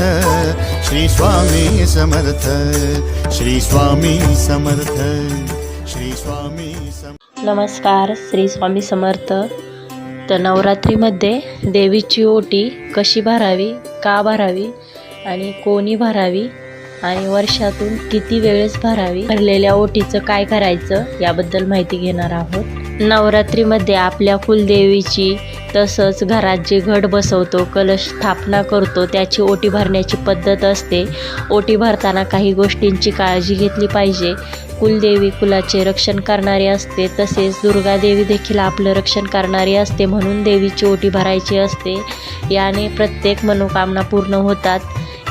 श्री स्वामी समर्थ श्री स्वामी समर्थ श्री स्वामी समर्थ नमस्कार श्री स्वामी समर्थ. तर नवरात्रीमध्ये देवीची ओटी कशी भरावी का भरावी आणि कोणी भरावी आणि वर्षातून किती वेळेस भरावी भरलेल्या ओटीचं काय करायचं याबद्दल माहिती घेणार आहोत. नवरात्रीमध्ये आपल्या कुलदेवीची तसंच घरात जे घट बसवतो कलश स्थापना करतो त्याची ओटी भरण्याची पद्धत असते. ओटी भरताना काही गोष्टींची काळजी घेतली पाहिजे. कुलदेवी कुलाचे रक्षण करणारी असते तसेच दुर्गादेवी देखील आपलं रक्षण करणारी असते म्हणून देवीची ओटी भरायची असते. याने प्रत्येक मनोकामना पूर्ण होतात.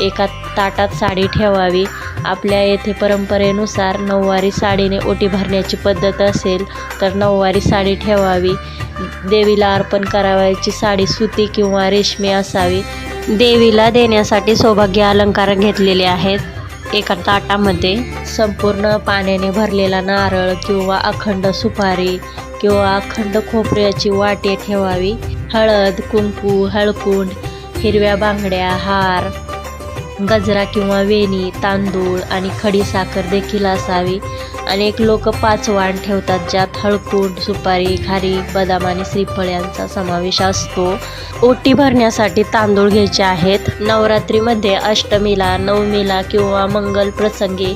एका ताटात साडी ठेवावी. आपल्या येथे परंपरेनुसार नऊवारी साडीने ओटी भरण्याची पद्धत असेल तर नऊवारी साडी ठेवावी. देवीला अर्पण करावयाची साडी सुती किंवा रेशमी असावी. देवीला देण्यासाठी सौभाग्य अलंकार घेतलेले आहेत. एका ताटामध्ये संपूर्ण पाण्याने भरलेला नारळ किंवा अखंड सुपारी किंवा अखंड खोबऱ्याची वाटे ठेवावी. हळद कुंकू हळकुंड हिरव्या बांगड्या हार गजरा किंवा वेणी तांदूळ आणि खडीसाखर देखील असावी. अनेक लोक पाच वाण ठेवतात ज्यात हळकूट सुपारी खारी बदाम आणि श्रीफळ यांचा समावेश असतो. ओटी भरण्यासाठी तांदूळ घ्यायचे आहेत. नवरात्रीमध्ये अष्टमीला नवमीला किंवा मंगल प्रसंगी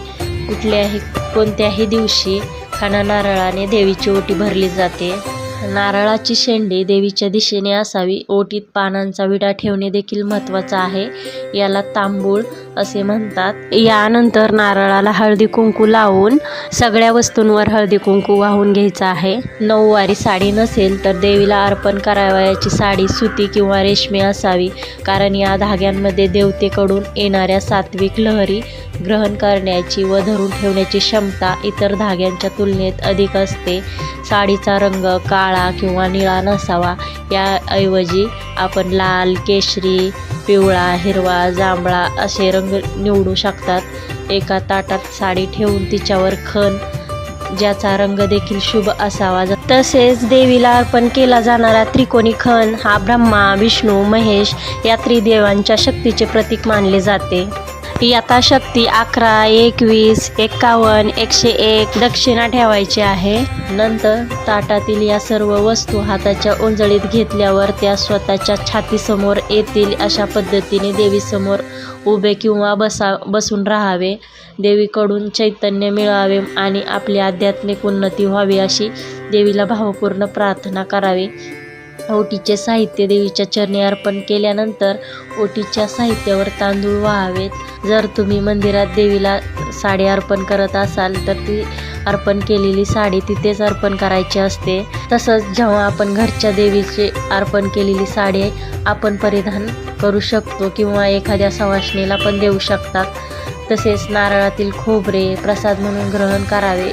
कुठल्याही कोणत्याही दिवशी खाना नारळाने देवीची ओटी भरली जाते. नारळाची शेंडी देवीच्या दिशेने असावी. ओटीत पानांचा विडा ठेवणे देखील महत्त्वाचं आहे. याला तांबूळ असे म्हणतात. यानंतर नारळाला हळदी कुंकू लावून सगळ्या वस्तूंवर हळदी कुंकू वाहून घ्यायचा आहे. नऊवारी साडी नसेल तर देवीला अर्पण करावयाची साडी सुती किंवा रेशमी असावी कारण या धाग्यांमध्ये देवतेकडून येणाऱ्या सात्विक लहरी ग्रहण करण्याची व धरून ठेवण्याची क्षमता इतर धाग्यांच्या तुलनेत अधिक असते. साडीचा रंग काळा किंवा निळा नसावा याऐवजी आपण लाल केशरी पिवळा हिरवा जांभळा असे रंग निवडू शकतात. एका ताटात साडी ठेवून तिच्यावर खण ज्याचा रंग देखील शुभ असावा तसेच देवीला अर्पण केला जाणारा त्रिकोणी खण हा ब्रह्मा विष्णू महेश या त्रिदेवांच्या शक्तीचे प्रतीक मानले जाते. यथाशक्ती अकरा एकवीस एक्कावन्न एकशे एक दक्षिणा ठेवायची आहे. नंतर ताटातील या सर्व वस्तू हाताच्या उंजळीत घेतल्यावर त्या स्वतःच्या छातीसमोर येतील अशा पद्धतीने देवीसमोर उभे किंवा बसा बसून राहावे. देवीकडून चैतन्य मिळावे आणि आपली आध्यात्मिक उन्नती व्हावी अशी देवीला भावपूर्ण प्रार्थना करावी. ओटीचे साहित्य देवीच्या चरणी अर्पण केल्यानंतर ओटीच्या साहित्यावर तांदूळ व्हावेत. जर तुम्ही मंदिरात देवीला साडी अर्पण करत असाल तर ती अर्पण केलेली साडी तिथेच अर्पण करायची असते. तसंच जेव्हा आपण घरच्या देवीचे अर्पण केलेली साडी आपण परिधान करू शकतो किंवा एखाद्या सवासणीला पण देऊ शकतात. तसेच नारळातील खोबरे प्रसाद म्हणून ग्रहण करावे.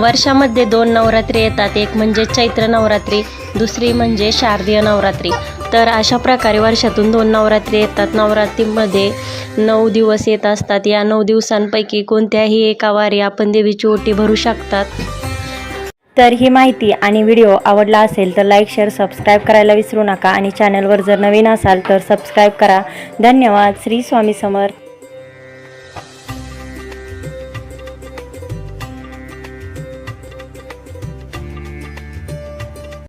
वर्षामध्ये दोन नवरात्री येतात. एक म्हणजे चैत्र नवरात्री दुसरी म्हणजे शारदीय नवरात्री. तर अशा प्रकारे वर्षातून दोन नवरात्री येतात. नवरात्रीमध्ये नऊ दिवस येत असतात. या नऊ दिवसांपैकी कोणत्याही एका वारी आपण देवीची ओटी भरू शकतात. तर ही माहिती आणि व्हिडिओ आवडला असेल तर लाईक शेअर सबस्क्राईब करायला विसरू नका. आणि चॅनलवर जर नवीन असाल तर सबस्क्राईब करा. धन्यवाद. श्री स्वामी समर्थ.